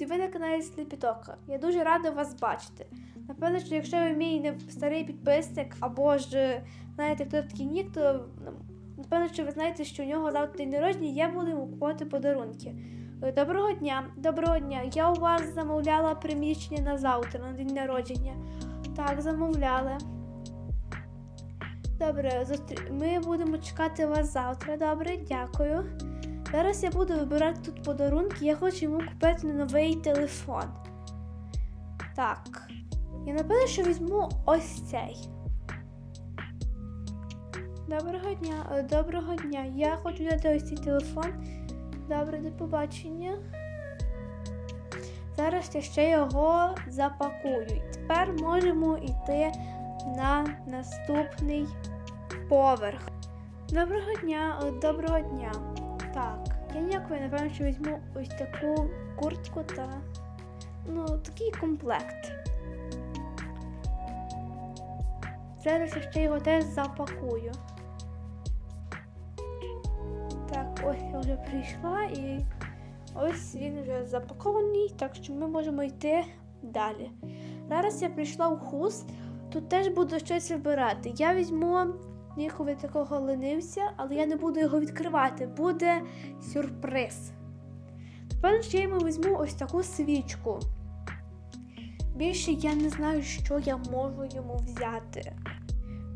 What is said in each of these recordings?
І Ви на каналі Сліпітока. Я дуже рада вас бачити. Напевно, що якщо ви мій не старий підписник, або ж знаєте, хто такий нік, то ну, напевно, що ви знаєте, що у нього завтра день народження, я буду йому купувати подарунки. Е, Доброго дня, доброго дня. Я у вас замовляла приміщення на завтра, на день народження. Так, замовляли. Добре, зустрі... ми будемо чекати вас завтра. Добре, дякую. Зараз я буду вибирати тут подарунки. Я хочу йому купити новий телефон. Так. Я напевно, що візьму ось цей. Доброго дня, е, доброго дня. Я хочу взяти ось цей телефон. Добре, до побачення. Зараз я ще його запакую. Тепер можемо йти на наступний поверх. Доброго дня, е, доброго дня. Так, я ніякої, напевно, що візьму ось таку куртку та ну, такий комплект. Зараз я ще його теж запакую. Так, ось я вже прийшла і ось він вже запакований, так що ми можемо йти далі. Зараз я прийшла в хуст, тут теж буду щось вибирати. Я візьму Ніхові такого ленився, але я не буду його відкривати. Буде сюрприз. Що я йому візьму ось таку свічку. Більше я не знаю, що я можу йому взяти.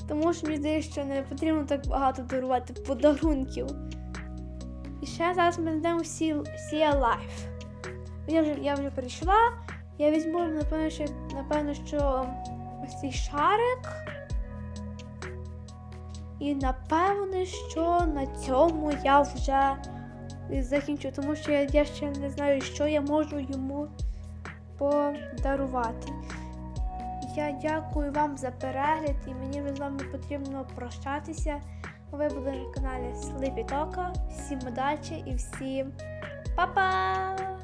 Тому що мені здається, що не потрібно так багато дарувати подарунків. І ще зараз ми знайдемо Sea Life. Я вже, я вже прийшла. Я візьму, напевно, що, напевно, що ось цей шарик. І напевне, що на цьому я вже закінчу, тому що я, ще не знаю, що я можу йому подарувати. Я дякую вам за перегляд і мені вже з вами потрібно прощатися. Ви були на каналі Слипітока. Всім удачі і всім па-па!